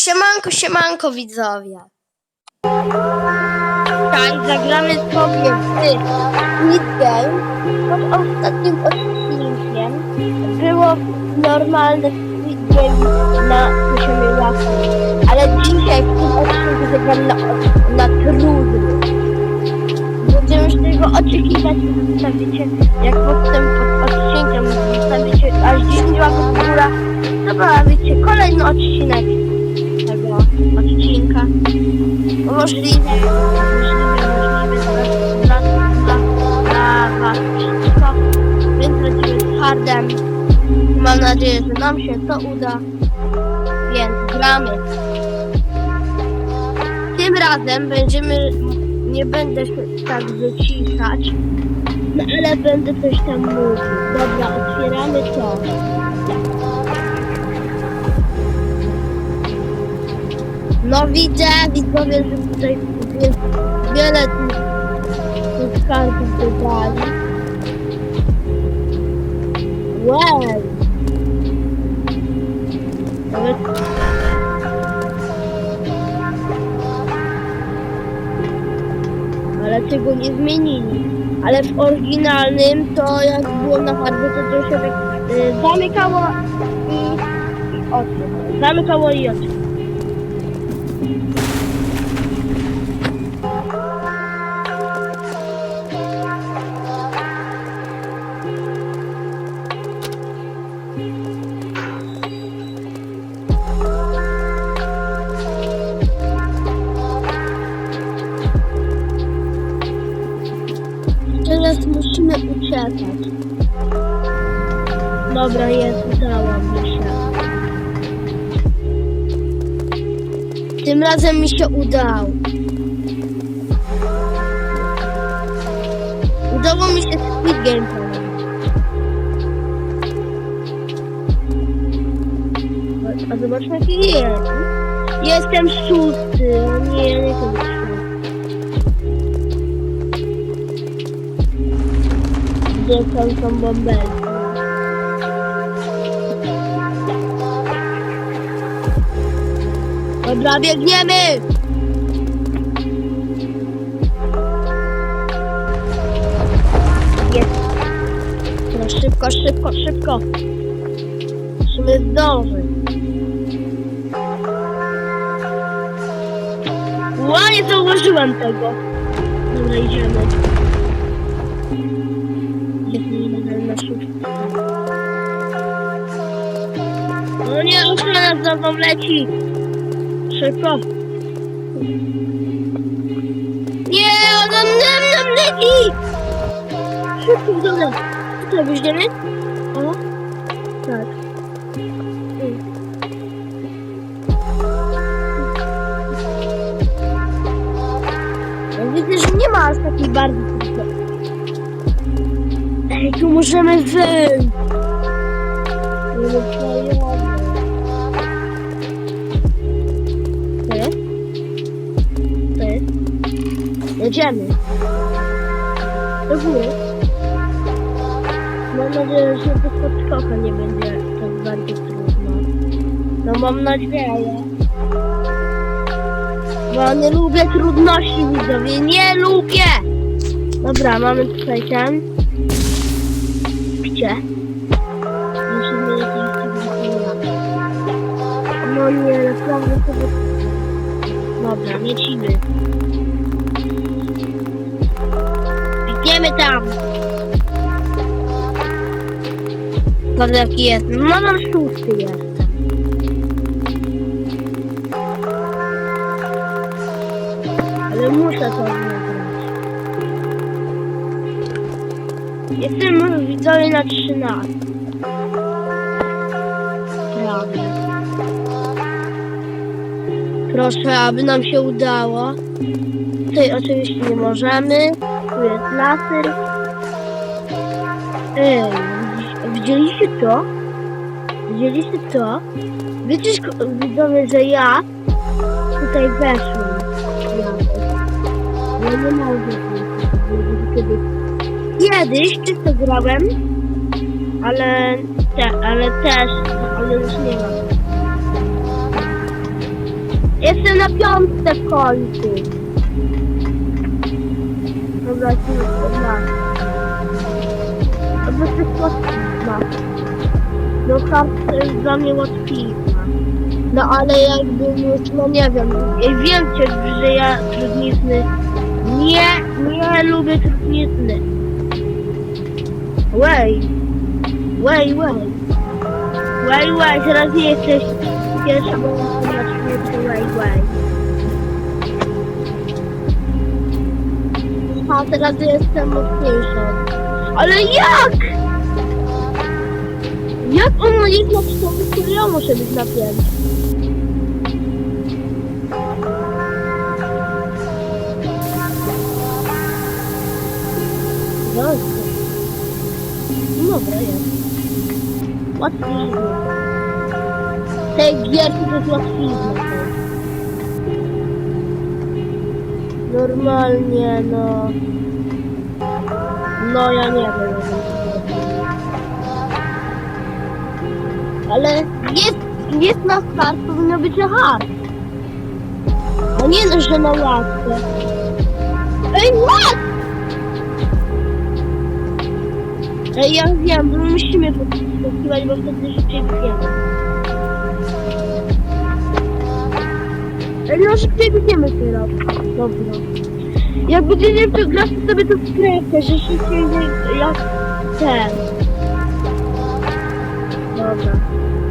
Siemanko, siemanko widzowie. Tak, zagramy sobie w Squid Game. Pod ostatnim odcinkiem było normalne Squid Game na poziomie łatwym. Ale dzisiaj w tym odcinku zagramy na, na trudnym. Będziemy z tego oczekiwać, zostawicie, jak potem pod odcinkiem zostawicie aż 10 łapek w górę, to kolejny odcinek odcinka. Możliwe, możliwe, dla, dla was wszystko, więc lecimy z hardem. Mam nadzieję, że nam się to uda, więc gramy. Tym razem będziemy, nie będę się tak wyciszać, no ale będę coś tam mówił. Dobra, otwieramy to. No widzę, widzowie, że tutaj jest wiele tych, tych dodali. Wow! Ale tego nie zmienili. Ale w oryginalnym to jak było na farbie, to to się tak y, zamykało i, i otwierało. Zamykało i otwierało. Musimy uciekać. Dobra, jest, udało mi się. Tym razem mi się udało. Udało mi się Squid Game. A zobaczmy jaki jest. Jestem szósty. Nie, nie chcę Są bąbelki? Dobra, biegniemy! Jest. No szybko, szybko, szybko. Musimy zdążyć. Ła, nie zauważyłem tego. Dobra, idziemy. Za mną leci. Szybko. Nie, ona nam nam leci. Szybko w dole. Co, wyjdziemy? O, tak. Widzę, że nie ma aż takiej bardzo. Ej, tu możemy wyjść. Ale Jedziemy. Do góry. Mam nadzieję, że to podskoka nie będzie tak bardzo trudno. No mam nadzieję. Bo ja nie lubię trudności widzowie, nie lubię! Dobra, mamy tutaj ten. Gdzie? Musimy jakieś No nie, naprawdę sobie... Dobra, lecimy. Idziemy tam! Patrz jaki jest. No mam szósty jestem. Ale muszę to wygrać. Jestem widzowie na 13. Prawie. Proszę, aby nam się udało. Tutaj oczywiście nie możemy. Tu jest laser. Ej, widzieliście to? Widzieliście to? Wiecie, widzowie, że ja tutaj weszłem. Ja nie mogę. Kiedy kiedyś czysto grałem, ale, te, ale też, ale już nie mam. Jestem na piątce w końcu. Dobra, lecimy w na. To by się łatwizna. No kartka jest dla mnie łatwizna. No ale jakbym już, no nie wiem, wiem cię, że ja trudnizny nie, nie lubię trudnizny. Way, way, way. Way, way, teraz nie jesteś pierwsza, A teraz jestem mocniejsza. Ale jak? Jak ona jest na to ja muszę być na pierwszym. No dobra jest. Łatwizna. Tej gierki to jest łatwizna. Normalnie, no... No ja nie wiem. Ale jest, jest na start, powinno być na hard. A nie, że na łatwe. Ej, what? Ej, ja wiem, bo my musimy podskakiwać, bo wtedy szybciej biegniemy. Ej, no szybciej biegniemy teraz. Dobra. Jak będziecie w to grać, to sobie to skreślę, że szybciej nie- jak ten. Dobra.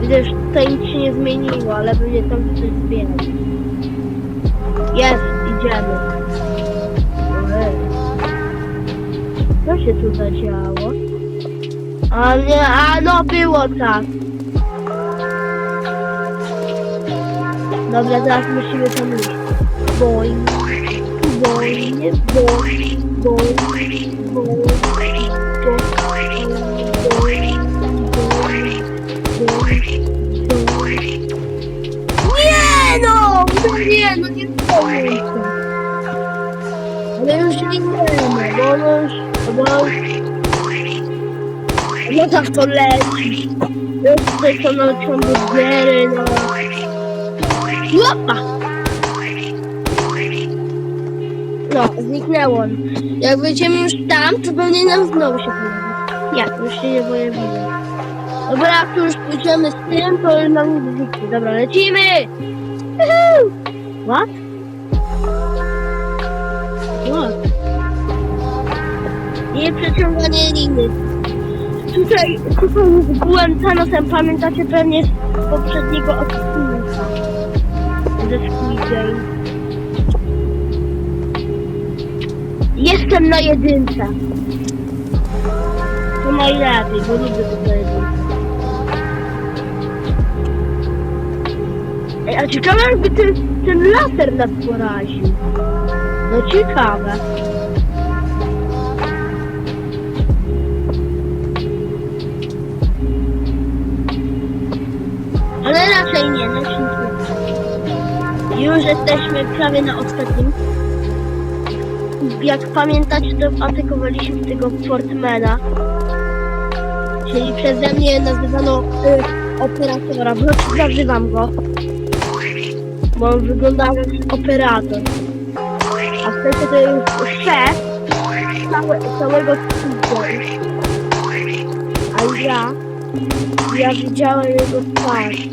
Widzę, że tutaj nic się nie zmieniło, ale będzie tam coś zbierać. Jest, idziemy. Co się tu zadziało? A nie, a no było tak. Dobra, teraz musimy tam iść. Boing, boing, boing, Nie no! No nie, no nie powiem Ale już nie wiemy, bo ono już... Bo no tak to leci. Już tutaj są na hamburgery, no. Łopa! No, zniknęło. Jak będziemy już tam, to pewnie nam znowu się pojawi. Jak? Już się nie pojawiło. Dobra, jak tu już pójdziemy z tym, to już nam nie zniknie. Dobra, lecimy! Woohoo! What? What? Nie przeciąganie liny. Tutaj, tutaj z byłem Thanosem, pamiętacie pewnie z poprzedniego odcinka ze Squid Game. Jestem na jedynce. To najlepiej, bo lubię to na jedynce. Ej, a ciekawe jakby ten, ten laser nas poraził. No ciekawe. Ale raczej nie, nie. Już jesteśmy prawie na ostatnim. Jak pamiętacie, to atakowaliśmy tego Portmana. Czyli przeze mnie nazywano y, operatora, bo nazywam go. Bo on wygląda jak operator. A w sensie to jest szef całe, całego studia. A ja, ja widziałem jego twarz.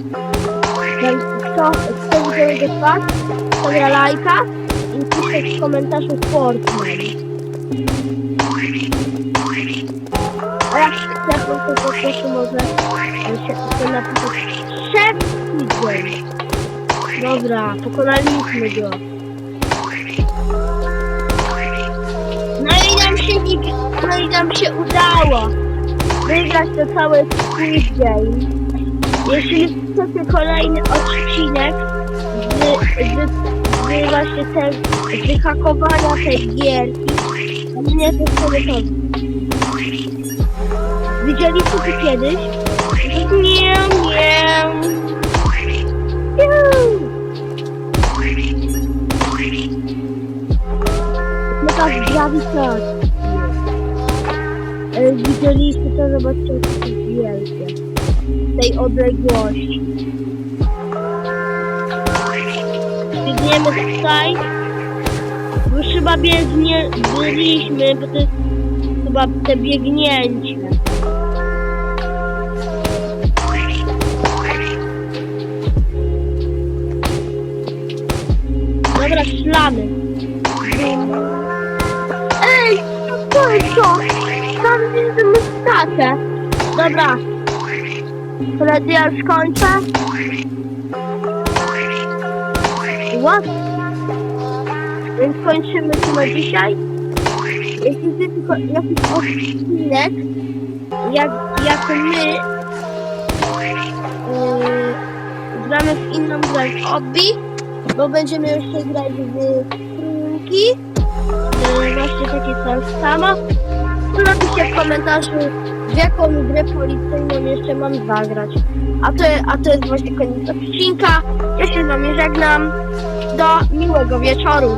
Kto, kto widział jego twarz, stawia lajka i pisze w komentarzu Fortnite. A jak chcesz, to po prostu może się to napisać Szef Squid Dobra, pokonaliśmy go. No i nam się, no i nam się udało wygrać to całe Game. Jeśli chcecie kolejny odcinek z, z, z właśnie te, wyhakowania tej gierki, mnie to sobie to. Widzieliście to kiedyś? Nie, nie. Jakaś grawitacja. E, Widzieliście to, jest wielkie. Tej odległości. Biegniemy tutaj. Już chyba biegnie, byliśmy, bo to jest chyba te biegnięcie. Dobra, szlamy. Ej, co jest to? Tam widzę mustatę. Dobra. Wtedy ja już kończę. What? Więc kończymy tu na dzisiaj. Jeśli ty tylko jakiś odcinek, jak, jak my yy, w inną grę w hobby, bo będziemy jeszcze grać w trójki, yy, właśnie takie coś samo, to napiszcie w komentarzu, w jaką grę policyjną jeszcze mam zagrać. A to, a to jest właśnie koniec odcinka. Ja się z wami żegnam. Do miłego wieczoru.